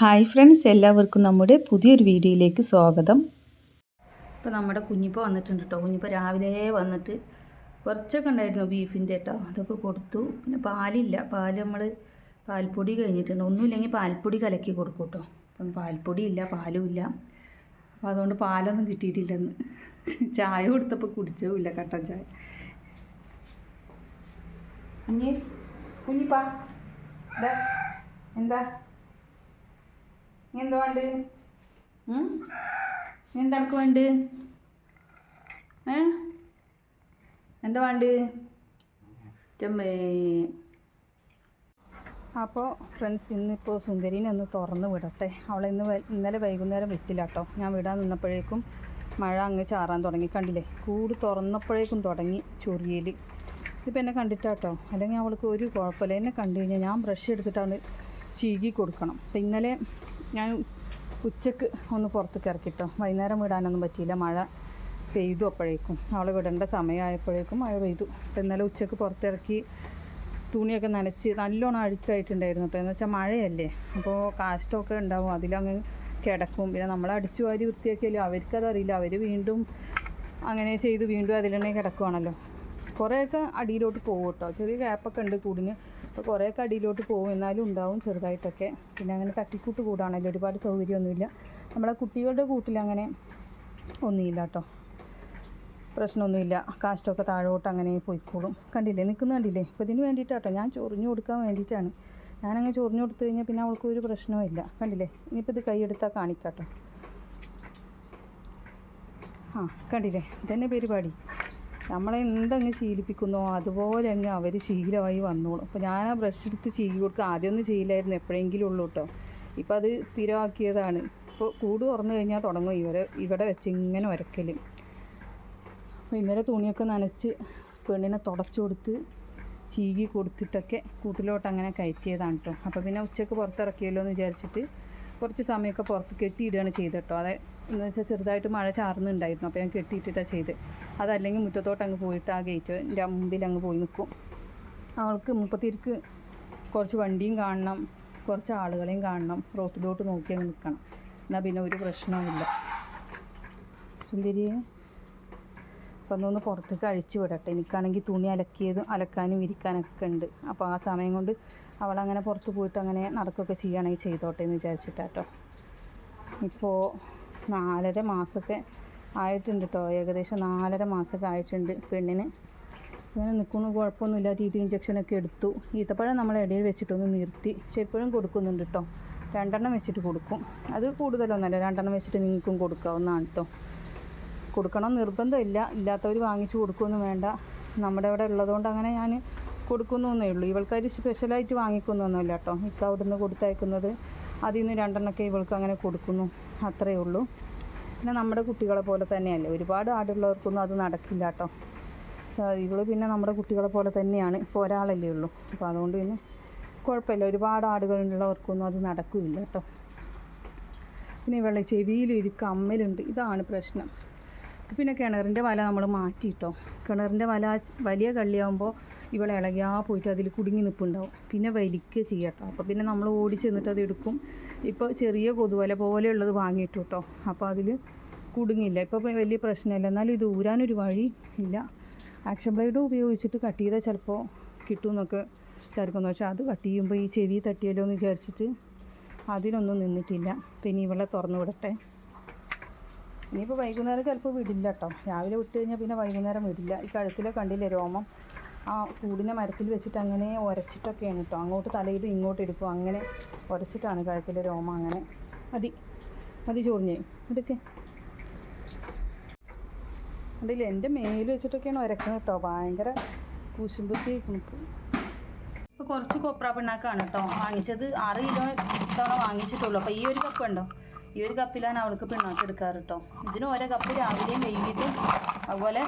Hi friends എല്ലാവർക്കും നമ്മുടെ പുതിയൊരു വീഡിയോയിലേക്ക് സ്വാഗതം. ഇപ്പോൾ നമ്മുടെ കുഞ്ഞിപ്പ വന്നിട്ടുണ്ട് കേട്ടോ കുഞ്ഞിപ്പ രാവിലെ വന്നിട്ട് കുറച്ചൊക്കെ ഉണ്ടായിരുന്നു ബീഫിന്റെ കേട്ടോ അതൊക്കെ കൊടുത്തു. പിന്നെ പാലില്ല. പാൽ നമ്മൾ പാൽപ്പൊടി കഴിഞ്ഞിട്ടുണ്ട്. ഒന്നുമില്ലെങ്കിൽ പാൽപ്പൊടി കലക്കി കൊടുക്കും കേട്ടോ അപ്പം പാൽപ്പൊടി ഇല്ല പാലും ഇല്ല. അപ്പോൾ അതുകൊണ്ട് പാലൊന്നും കിട്ടിയിട്ടില്ലെന്ന്. ചായ കൊടുത്തപ്പോൾ കുടിച്ചതുമില്ല കട്ടൻ ചായ. കുഞ്ഞി കുഞ്ഞിപ്പാ എന്താ? നീ വേണ്ട? എന്താ വേണ്ട? അപ്പോൾ ഫ്രണ്ട്സ് ഇന്നിപ്പോൾ സുന്ദരീനെ ഒന്ന് തുറന്ന് വിടട്ടെ. അവളെ ഇന്ന് ഇന്നലെ വൈകുന്നേരം വിട്ടില്ല കേട്ടോ ഞാൻ വിടാൻ നിന്നപ്പോഴേക്കും മഴ അങ്ങ് ചാറാൻ തുടങ്ങി. കണ്ടില്ലേ? കൂട് തുറന്നപ്പോഴേക്കും തുടങ്ങി ചൊറിയൽ ഇതിപ്പോൾ എന്നെ കണ്ടിട്ടാട്ടോ അല്ലെങ്കിൽ അവൾക്ക് ഒരു കുഴപ്പമില്ല. എന്നെ കണ്ടു കഴിഞ്ഞാൽ ഞാൻ ബ്രഷ് എടുത്തിട്ടാണ് ചീകി കൊടുക്കണം. അപ്പം ഇന്നലെ ഞാൻ ഉച്ചയ്ക്ക് ഒന്ന് പുറത്തേക്ക് ഇറക്കിട്ടോ വൈകുന്നേരം വിടാനൊന്നും പറ്റിയില്ല. മഴ പെയ്തു അപ്പോഴേക്കും. അവളെ വിടേണ്ട സമയമായപ്പോഴേക്കും മഴ പെയ്തു. അപ്പം ഇന്നലെ ഉച്ചയ്ക്ക് പുറത്തിറക്കി തുണിയൊക്കെ നനച്ച് നല്ലോണം അഴുക്കായിട്ടുണ്ടായിരുന്നു അപ്പോൾ എന്ന് വെച്ചാൽ മഴയല്ലേ. അപ്പോൾ കാഷ്ടമൊക്കെ ഉണ്ടാവും. അതിലങ്ങ് കിടക്കും. പിന്നെ നമ്മൾ അടിച്ചു വാരി വൃത്തിയാക്കിയാലും? അവർക്കതറിയില്ല അവർ വീണ്ടും അങ്ങനെ ചെയ്ത് വീണ്ടും തന്നെ കിടക്കുവാണല്ലോ. കുറേയൊക്കെ അടിയിലോട്ട് പോകും കേട്ടോ. ചെറിയ ഗ്യാപ്പൊക്കെ ഉണ്ട് കൂടിന് അപ്പോൾ കുറേയൊക്കെ അടിയിലോട്ട് പോകും. എന്നാലും ഉണ്ടാവും ചെറുതായിട്ടൊക്കെ. പിന്നെ അങ്ങനെ തട്ടിക്കൂട്ട് കൂടാണല്ലോ ഒരുപാട് സൗകര്യമൊന്നുമില്ല. നമ്മളെ കുട്ടികളുടെ കൂട്ടിൽ അങ്ങനെ ഒന്നുമില്ല കേട്ടോ. പ്രശ്നമൊന്നുമില്ല. കാഷ്ടമൊക്കെ താഴോട്ട് അങ്ങനെ പോയിക്കോളും. കണ്ടില്ലേ? നിൽക്കുന്ന കണ്ടില്ലേ? അപ്പോൾ ഇതിന് വേണ്ടിയിട്ടാട്ടോ. ഞാൻ ചൊറിഞ്ഞു കൊടുക്കാൻ വേണ്ടിയിട്ടാണ്. ഞാനങ്ങ് ചൊറിഞ്ഞു കൊടുത്തു കഴിഞ്ഞാൽ പിന്നെ അവൾക്ക് ഒരു പ്രശ്നവും ഇല്ല. കണ്ടില്ലേ? ഇനിയിപ്പോൾ ഇത് കൈയെടുത്താൽ കാണിക്കാട്ടോ ആ കണ്ടില്ലേ? ഇതന്നെ പരിപാടി. നമ്മളെ എന്തങ്ങ് ശീലിപ്പിക്കുന്നോ അതുപോലെ അങ്ങ് അവർ ശീലമായി വന്നോളും. അപ്പോൾ ഞാൻ ആ ബ്രഷ് എടുത്ത് ചീകി കൊടുക്കുക. ആദ്യമൊന്നും ചെയ്യില്ലായിരുന്നു എപ്പോഴെങ്കിലും ഉള്ളൂ കേട്ടോ ഇപ്പോൾ അത് സ്ഥിരമാക്കിയതാണ്. ഇപ്പോൾ കൂട് തുറന്നു കഴിഞ്ഞാൽ തുടങ്ങും ഇവരെ ഇവിടെ വെച്ച് ഇങ്ങനെ ഉരക്കൽ അപ്പോൾ ഇന്നലെ തുണിയൊക്കെ നനച്ച് പെണ്ണിനെ തുടച്ചു കൊടുത്ത് ചീകി കൊടുത്തിട്ടൊക്കെ കൂട്ടിലോട്ട് അങ്ങനെ കയറ്റിയതാണ് കേട്ടോ അപ്പോൾ പിന്നെ ഉച്ചയ്ക്ക് പുറത്തിറക്കിയല്ലോ എന്ന് വിചാരിച്ചിട്ട് കുറച്ച് സമയമൊക്കെ പുറത്ത് കെട്ടിയിടുകയാണ് ചെയ്തത് കേട്ടോ അതെ എന്ന് വെച്ചാൽ ചെറുതായിട്ട് മഴ ചാർന്നുണ്ടായിരുന്നു അപ്പോൾ ഞാൻ കെട്ടിയിട്ടിട്ടാണ് ചെയ്ത്. അതല്ലെങ്കിൽ മുറ്റത്തോട്ട് അങ്ങ് പോയിട്ട് ആ ഗേറ്റിന്റെ മുമ്പിൽ അങ്ങ് പോയി നിൽക്കും അവൾക്ക് മുപ്പത്തിരിക്ക് കുറച്ച് വണ്ടിയും കാണണം കുറച്ച് ആളുകളെയും കാണണം റോട്ടിലോട്ട് നോക്കി അങ്ങ് നിൽക്കണം എന്നാൽ പിന്നെ ഒരു പ്രശ്നവുമില്ല. സുന്ദരിയെ അപ്പോൾ ഒന്ന് അഴിച്ചു വിടട്ടെ. എനിക്കാണെങ്കിൽ തുണി അലക്കിയതും അലക്കാനും ഇരിക്കാനൊക്കെ ഉണ്ട്. അപ്പോൾ ആ സമയം കൊണ്ട് അവളങ്ങനെ പുറത്ത് പോയിട്ട് അങ്ങനെ നടക്കുകയൊക്കെ ചെയ്യുകയാണെങ്കിൽ ചെയ്തോട്ടെ എന്ന് വിചാരിച്ചിട്ടാട്ടോ. ഇപ്പോൾ നാലര മാസമൊക്കെ ആയിട്ടുണ്ട് കേട്ടോ ഏകദേശം നാലര മാസമൊക്കെ ആയിട്ടുണ്ട് പെണ്ണിന്. ഇങ്ങനെ നിൽക്കുന്നു കുഴപ്പമൊന്നുമില്ല. ടി ഇഞ്ചക്ഷനൊക്കെ എടുത്തു. ഈത്തപ്പഴം നമ്മൾ ഇടയിൽ വെച്ചിട്ടൊന്ന് നിർത്തി. പക്ഷെ ഇപ്പോഴും കൊടുക്കുന്നുണ്ട് കേട്ടോ രണ്ടെണ്ണം വെച്ചിട്ട് കൊടുക്കും. അത് കൂടുതലൊന്നല്ല. രണ്ടെണ്ണം വെച്ചിട്ട് നിങ്ങൾക്കും കൊടുക്കാവുന്നതാണ് കേട്ടോ കൊടുക്കണം. നിർബന്ധമില്ല. ഇല്ലാത്തവർ വാങ്ങിച്ചു കൊടുക്കുമെന്ന് വേണ്ട. നമ്മുടെ ഇവിടെ ഉള്ളതുകൊണ്ട് അങ്ങനെ ഞാൻ കൊടുക്കുന്നു എന്നേ ഉള്ളൂ ഇവൾക്കാർ സ്പെഷ്യലായിട്ട് വാങ്ങിക്കുന്നൊന്നുമില്ല കേട്ടോ. ഇക്ക അവിടുന്ന് കൊടുത്തയക്കുന്നത്. അതിൽ നിന്ന് രണ്ടെണ്ണമൊക്കെ ഇവൾക്ക് അങ്ങനെ കൊടുക്കുന്നു. അത്രയേ ഉള്ളൂ. പിന്നെ നമ്മുടെ കുട്ടികളെ പോലെ തന്നെയല്ലേ? ഒരുപാട് ആടുള്ളവർക്കൊന്നും അത് നടക്കില്ല കേട്ടോ. ഇവൾ പിന്നെ നമ്മുടെ കുട്ടികളെ പോലെ തന്നെയാണ്. ഇപ്പോൾ ഒരാളല്ലേ ഉള്ളൂ. അപ്പോൾ അതുകൊണ്ട് പിന്നെ കുഴപ്പമില്ല. ഒരുപാട് ആടുകളുള്ളവർക്കൊന്നും അത് നടക്കില്ല കേട്ടോ. പിന്നെ ചെവിയിൽ ഒരു കമ്മലുണ്ട്. ഇതാണ് പ്രശ്നം. പിന്നെ കിണറിന്റെ വല നമ്മൾ മാറ്റിയിട്ടോ. കിണറിന്റെ വല വലിയ കള്ളിയാകുമ്പോൾ ഇവളെ ഇളകിയാ പോയിട്ട് അതിൽ കുടുങ്ങി നിൽപ്പുണ്ടാവും. പിന്നെ വലിക്കുക ചെയ്യട്ടോ. അപ്പോൾ പിന്നെ നമ്മൾ ഓടി ചെന്നിട്ട് അത് എടുക്കും. ഇപ്പോൾ ചെറിയ കൊതുവല പോലെയുള്ളത് വാങ്ങിയിട്ടു കേട്ടോ. അപ്പോൾ അതിൽ കുടുങ്ങില്ല. ഇപ്പോൾ വലിയ പ്രശ്നമില്ല. എന്നാലും ഇത് ഊരാനൊരു വഴി ഇല്ല. ആക്ഷൻ ബ്ലേഡ് ഉപയോഗിച്ചിട്ട് കട്ട് ചെയ്താൽ ചിലപ്പോൾ കിട്ടുമെന്നൊക്കെ വിചാരിക്കുന്നു പക്ഷേ അത് കട്ട് ചെയ്യുമ്പോൾ ഈ ചെവി തട്ടിയല്ലോ എന്ന് വിചാരിച്ചിട്ട് അതിനൊന്നും നിന്നിട്ടില്ല. പിന്നെ ഇവളെ തുറന്നു വിടട്ടെ. ഇനിയിപ്പോൾ വൈകുന്നേരം ചിലപ്പോൾ വിടില്ല കേട്ടോ രാവിലെ വിട്ട് കഴിഞ്ഞാൽ പിന്നെ വൈകുന്നേരം വിടില്ല. ഈ കഴുത്തിലെ കണ്ടില്ലേ രോമം? ആ കൂടിനെ മരത്തിൽ വെച്ചിട്ട് അങ്ങനെ ഉരച്ചിട്ടൊക്കെയാണ് കേട്ടോ അങ്ങോട്ട് തലയിടും ഇങ്ങോട്ട് എടുക്കും. അങ്ങനെ ഉരച്ചിട്ടാണ് കഴുത്തിലെ രോമം അങ്ങനെ. മതി. മതി ചോറിഞ്ഞേ. ഇതൊക്കെ. കണ്ടില്ലേ? എന്റെ മേൽ വെച്ചിട്ടൊക്കെയാണ് ഉരക്കുന്നത് കേട്ടോ ഭയങ്കര കൂശുമ്പത്തി ഇപ്പോൾ കുറച്ച് കൊപ്ര പിണ്ണാക്കാണ് കേട്ടോ വാങ്ങിച്ചത് ആറ് കിലോ തവണ വാങ്ങിച്ചിട്ടുള്ളൂ. അപ്പോൾ ഈ ഒരു കപ്പ് ഉണ്ടോ ഈ ഒരു കപ്പിലാണ് അവൾക്ക് പിണ്ണാക്ക് എടുക്കാറ് കേട്ടോ ഇതിന് ഓരോ കപ്പ് രാവിലെയും വൈകിട്ടും അതുപോലെ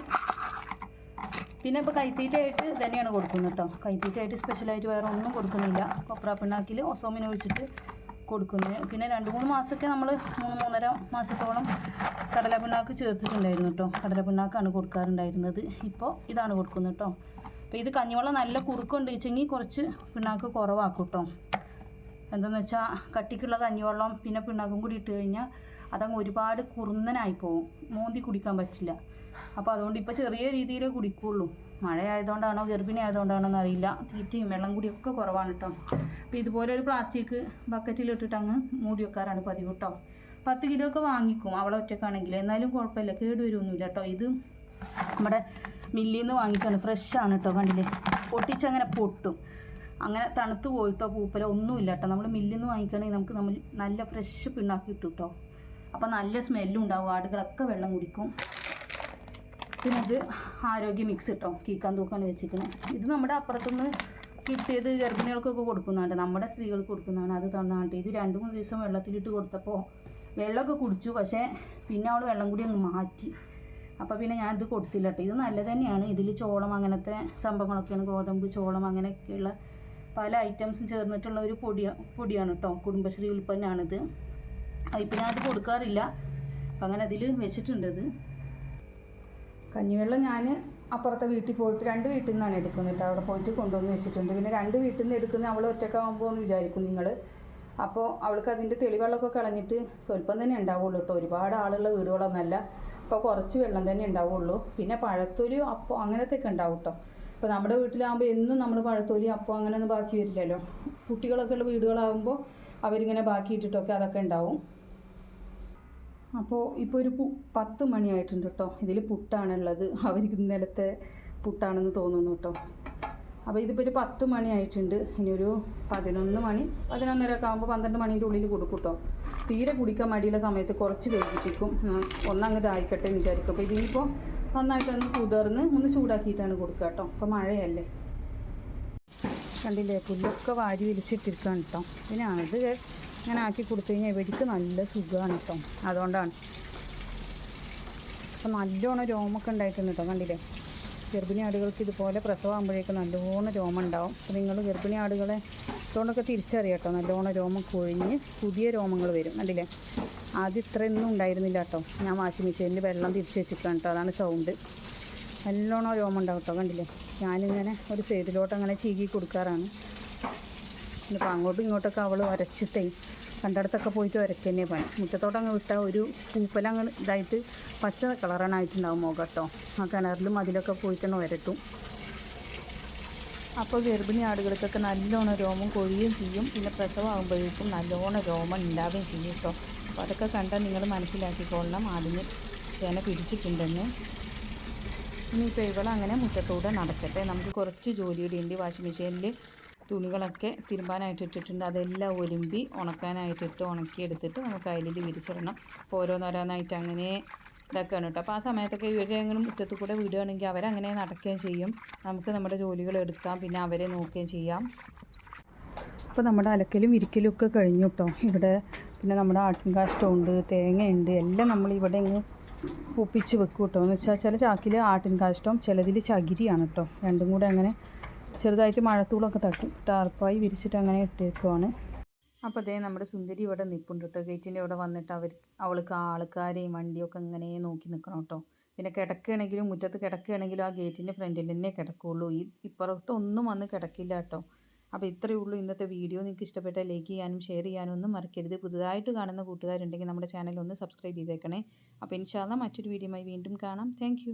പിന്നെ ഇപ്പോൾ കൈത്തീറ്റയായിട്ട് തന്നെയാണ് കൊടുക്കുന്നത് കേട്ടോ കൈത്തീറ്റയായിട്ട് സ്പെഷ്യലായിട്ട് വേറെ ഒന്നും കൊടുക്കുന്നില്ല. കൊപ്ര പിണ്ണാക്കിൽ ഒസോമിന് ഒഴിച്ചിട്ട് കൊടുക്കുന്നത് പിന്നെ രണ്ട് മൂന്ന് മാസമൊക്കെ നമ്മൾ മൂന്ന് മൂന്നര മാസത്തോളം കടല പിണ്ണാക്ക് ചേർത്തിട്ടുണ്ടായിരുന്നു കേട്ടോ കടല പിണ്ണാക്കാണ് കൊടുക്കാറുണ്ടായിരുന്നത്. ഇപ്പോൾ ഇതാണ് കൊടുക്കുന്നത് കേട്ടോ അപ്പോൾ ഇത് കഞ്ഞിവെള്ളം നല്ല കുറുക്കുണ്ട്. വെച്ചെങ്കിൽ കുറച്ച് പിണ്ണാക്ക് കുറവാക്കും കേട്ടോ എന്താണെന്ന് വെച്ചാൽ കട്ടിക്കുള്ള കഞ്ഞിവെള്ളം പിന്നെ പിണ്ണാക്കും കൂടി ഇട്ട് കഴിഞ്ഞാൽ അതങ്ങ് ഒരുപാട് കുറുന്നനായി പോകും മോന്തി കുടിക്കാൻ പറ്റില്ല. അപ്പോൾ അതുകൊണ്ട് ഇപ്പോൾ ചെറിയ രീതിയിലേ കുടിക്കുള്ളൂ. മഴ ആയതുകൊണ്ടാണോ ഗർഭിണി ആയതുകൊണ്ടാണോ എന്നറിയില്ല തീറ്റയും വെള്ളം കൂടിയൊക്കെ കുറവാണ് കേട്ടോ അപ്പോൾ ഇതുപോലെ ഒരു പ്ലാസ്റ്റിക് ബക്കറ്റിലിട്ടിട്ട് അങ്ങ് മൂടി വെക്കാറാണ് പതിവ് കേട്ടോ പത്ത് കിലോ ഒക്കെ വാങ്ങിക്കും അവളെ ഒറ്റക്കാണെങ്കിൽ എന്നാലും കുഴപ്പമില്ല കേടുവരുമൊന്നുമില്ല കേട്ടോ ഇത് നമ്മുടെ മില്ലിൽ നിന്ന് വാങ്ങിക്കാണ്. ഫ്രഷ് ആണ് കേട്ടോ കണ്ടില്ലേ? പൊട്ടിച്ചങ്ങനെ പൊട്ടും. അങ്ങനെ തണുത്ത് പോയിട്ടോ പൂപ്പലോ ഒന്നുമില്ല കേട്ടോ. നമ്മൾ മില്ലിൽ നിന്ന് വാങ്ങിക്കുകയാണെങ്കിൽ നമുക്ക് നമ്മൾ നല്ല ഫ്രഷ് പിണ്ണാക്കി ഇട്ടു കേട്ടോ. അപ്പോൾ നല്ല സ്മെല്ലും ഉണ്ടാവും. ആടുകളൊക്കെ വെള്ളം കുടിക്കും. പിന്നെ ഇത് ആരോഗ്യ മിക്സ് കിട്ടും. കീക്കാൻ തൂക്കാണ് വെച്ചിരിക്കുന്നത് ഇത് നമ്മുടെ അപ്പുറത്തുനിന്ന് കിട്ടിയത് ഗർഭിണികൾക്കൊക്കെ കൊടുക്കുന്നതാണ്. നമ്മുടെ സ്ത്രീകൾക്ക് കൊടുക്കുന്നതാണ്. അത് തന്നാണ്ട് ഇത് രണ്ട് മൂന്ന് ദിവസം വെള്ളത്തിലിട്ട് കൊടുത്തപ്പോൾ വെള്ളമൊക്കെ കുടിച്ചു. പക്ഷേ പിന്നെ അവൾ വെള്ളം കൂടി അങ്ങ് മാറ്റി. അപ്പോൾ പിന്നെ ഞാൻ ഇത് കൊടുത്തില്ല കേട്ടോ. ഇത് നല്ലത് തന്നെയാണ്. ഇതിൽ ചോളം അങ്ങനത്തെ സംഭവങ്ങളൊക്കെയാണ്. ഗോതമ്പ് ചോളം അങ്ങനെയൊക്കെയുള്ള പല ഐറ്റംസും ചേർന്നിട്ടുള്ള ഒരു പൊടി പൊടിയാണ് കേട്ടോ കുടുംബശ്രീ ഉൽപ്പന്നമാണിത് ഇപ്പം ഞാനത് കൊടുക്കാറില്ല. അപ്പം അങ്ങനെ അതിൽ വെച്ചിട്ടുണ്ടത് കഞ്ഞിവെള്ളം ഞാൻ അപ്പുറത്തെ വീട്ടിൽ പോയിട്ട് രണ്ട് വീട്ടിൽ നിന്നാണ് എടുക്കുന്നത് കേട്ടോ അവിടെ പോയിട്ട് കൊണ്ടുവന്ന് വെച്ചിട്ടുണ്ട്. പിന്നെ രണ്ട് വീട്ടിൽ നിന്ന് എടുക്കുന്ന അവൾ ഒറ്റക്കാവുമ്പോൾ എന്ന് വിചാരിക്കും നിങ്ങൾ അപ്പോൾ അവൾക്ക് അതിന്റെ തെളിവെള്ളമൊക്കെ കളഞ്ഞിട്ട് സ്വല്പം തന്നെ ഉണ്ടാവുള്ളൂ കേട്ടോ ഒരുപാട് ആളുള്ള വീടുകളൊന്നല്ല. അപ്പോൾ കുറച്ച് വെള്ളം തന്നെ ഉണ്ടാവുള്ളൂ. പിന്നെ പഴത്തൊലി അപ്പോൾ അങ്ങനത്തെയൊക്കെ ഉണ്ടാവും കേട്ടോ അപ്പോൾ നമ്മുടെ വീട്ടിലാകുമ്പോൾ എന്നും നമ്മൾ പഴത്തൊലി അപ്പം അങ്ങനെയൊന്നും ബാക്കി വരില്ലല്ലോ. കുട്ടികളൊക്കെ ഉള്ള വീടുകളാകുമ്പോൾ അവരിങ്ങനെ ബാക്കി ഇട്ടിട്ടൊക്കെ അതൊക്കെ ഉണ്ടാവും. അപ്പോൾ ഇപ്പോൾ ഒരു പത്ത് മണിയായിട്ടുണ്ട് കേട്ടോ ഇതിൽ പുട്ടാണുള്ളത്. അവർക്ക് ഇന്നലത്തെ പുട്ടാണെന്ന് തോന്നുന്നു കേട്ടോ അപ്പോൾ ഇതിപ്പോൾ ഒരു പത്ത് മണിയായിട്ടുണ്ട് ഇനി ഒരു പതിനൊന്ന് മണി പതിനൊന്നര ഒക്കെ ആകുമ്പോൾ പന്ത്രണ്ട് മണീന്റെ ഉള്ളിൽ കൊടുക്കും കേട്ടോ തീരെ കുടിക്കാൻ മടിയുള്ള സമയത്ത് കുറച്ച് വൈകിപ്പിക്കും. ഒന്നങ്ങ് ഇതായിക്കട്ടെ എന്ന് വിചാരിക്കും. അപ്പോൾ ഇതിനിപ്പോൾ നന്നായിട്ടൊന്ന് കുതിർന്ന് ഒന്ന് ചൂടാക്കിയിട്ടാണ് കൊടുക്കുക കേട്ടോ. അപ്പോൾ മഴയല്ലേ. കണ്ടില്ലേ പുല്ലൊക്കെ വാരി വിരിച്ചിട്ടിരിക്കുകയാണ് കേട്ടോ. പിന്നെ അത് ഇങ്ങനെ ആക്കി കൊടുത്തു കഴിഞ്ഞാൽ ഇവർക്ക് നല്ല സുഖമാണ് കേട്ടോ. അതുകൊണ്ടാണ്. അപ്പം നല്ലോണം രോമൊക്കെ ഉണ്ടായിട്ടുണ്ട് കേട്ടോ കണ്ടില്ലേ? ഗർഭിണി ആടുകൾക്ക് ഇതുപോലെ പ്രസവമാകുമ്പോഴേക്കും നല്ലോണം രോമം ഉണ്ടാവും. അപ്പോൾ നിങ്ങൾ ഗർഭിണി ആടുകളെ ഇതുകൊണ്ടൊക്കെ തിരിച്ചറിയാം കേട്ടോ നല്ലോണം രോമം കൊഴിഞ്ഞ് പുതിയ രോമങ്ങൾ വരും. കണ്ടില്ലേ? ആദ്യം ഇത്രയൊന്നും ഉണ്ടായിരുന്നില്ല കേട്ടോ. ഞാൻ വാഷിംഗ് മെഷീനിൽ വെള്ളം തിരിച്ചു വെച്ചിട്ടാണ് കേട്ടോ. അതാണ് സൗണ്ട്. നല്ലോണം രോമം ഉണ്ടാവും കേട്ടോ. കണ്ടില്ലേ? ഞാനിങ്ങനെ ഒരു സൈഡിലോട്ട് അങ്ങനെ ചീകി കൊടുക്കാറാണ്. ഇനിയിപ്പോൾ അങ്ങോട്ടും ഇങ്ങോട്ടൊക്കെ അവൾ വരച്ചിട്ടേ കണ്ടടത്തൊക്കെ പോയിട്ട് വരയ്ക്കുക തന്നെ പണി. മുറ്റത്തോട്ട് അങ്ങ് വിട്ടാൽ ഒരു പൂപ്പലങ്ങ് ഇതായിട്ട് പച്ച കളറാണ് ആയിട്ടുണ്ടാവും മുഖം കേട്ടോ. ആ കിണറിലും അതിലൊക്കെ പോയിട്ടാണ് വരട്ടും. അപ്പോൾ ഗർഭിണി ആടുകൾക്കൊക്കെ നല്ലോണം രോമം കൊഴിയുകയും ചെയ്യും. പിന്നെ പ്രസവമാകുമ്പോഴേക്കും നല്ലോണം രോമം ഉണ്ടാവുകയും ചെയ്യും കേട്ടോ. അപ്പോൾ അതൊക്കെ കണ്ടാൽ നിങ്ങൾ മനസ്സിലാക്കിക്കൊള്ളണം. ആടിന് ചേന പിടിച്ചിട്ടുണ്ടെന്ന്. ഇനിയിപ്പോൾ ഇവളങ്ങനെ മുറ്റത്തൂടെ നടക്കട്ടെ. നമുക്ക് കുറച്ച് ജോലിയുടെ ഉണ്ട്. വാഷിംഗ് മെഷീനിൽ തുണികളൊക്കെ തിരുമ്പാനായിട്ട് ഇട്ടിട്ടുണ്ട്. അതെല്ലാം ഒരുമ്പി ഉണക്കാനായിട്ടിട്ട് ഉണക്കിയെടുത്തിട്ട് നമുക്ക് അതിൽ വിരിച്ചിടണം. ഓരോന്നോരോന്നായിട്ട് അങ്ങനെ ഇതൊക്കെയാണ് കേട്ടോ. അപ്പോൾ ആ സമയത്തൊക്കെ ഇവരെ അങ്ങനെ മുറ്റത്ത് കൂടെ വിടുകയാണെങ്കിൽ അവരങ്ങനെ നടക്കുകയും ചെയ്യും. നമുക്ക് നമ്മുടെ ജോലികൾ എടുക്കാം പിന്നെ അവരെ നോക്കുകയും ചെയ്യാം. അപ്പോൾ നമ്മുടെ അലക്കലും വിരിക്കലും ഒക്കെ കഴിഞ്ഞു കേട്ടോ. ഇവിടെ പിന്നെ നമ്മുടെ ആട്ടിൻ കാഷ്ടമുണ്ട് തേങ്ങയുണ്ട് എല്ലാം നമ്മൾ ഇവിടെ ഇങ്ങ് ഒപ്പിച്ച് വെക്കും കേട്ടോ. എന്ന് വെച്ചാൽ ചില ചാക്കിൽ ആട്ടിൻ കാഷ്ടവും ചിലതിൽ ചകിരിയാണ് കേട്ടോ. രണ്ടും കൂടെ അങ്ങനെ ചെറുതായിട്ട് മഴത്തൂളൊക്കെ തട്ടും ടാർപ്പായി വിരിച്ചിട്ട് അങ്ങനെ ഇട്ടേക്കുവാണ്. അപ്പോൾ അതേ നമ്മുടെ സുന്ദരി ഇവിടെ നിൽപ്പുണ്ട് കേട്ടോ ഗേറ്റിന്റെ ഇവിടെ വന്നിട്ട് അവർ അവൾക്ക് ആ ആൾക്കാരെയും വണ്ടിയൊക്കെ ഇങ്ങനെ നോക്കി നിൽക്കണം കേട്ടോ പിന്നെ കിടക്കുകയാണെങ്കിലും മുറ്റത്ത് കിടക്കുകയാണെങ്കിലും ആ ഗേറ്റിന്റെ ഫ്രണ്ടിൽ തന്നെ കിടക്കുകയുള്ളൂ ഈ ഇപ്പുറത്ത് ഒന്നും വന്ന് കിടക്കില്ല കേട്ടോ അപ്പോൾ ഇത്രയേ ഉള്ളൂ ഇന്നത്തെ വീഡിയോ. നിങ്ങൾക്ക് ഇഷ്ടപ്പെട്ടാൽ ലൈക്ക് ചെയ്യാനും ഷെയർ ചെയ്യാനും ഒന്നും മറക്കരുത്. പുതുതായിട്ട് കാണുന്ന കൂട്ടുകാരുണ്ടെങ്കിൽ നമ്മുടെ ചാനൽ ഒന്ന് സബ്സ്ക്രൈബ് ചെയ്തേക്കണേ. അപ്പോൾ ഇൻഷാല്ല മറ്റൊരു വീഡിയോയുമായി വീണ്ടും കാണാം. താങ്ക്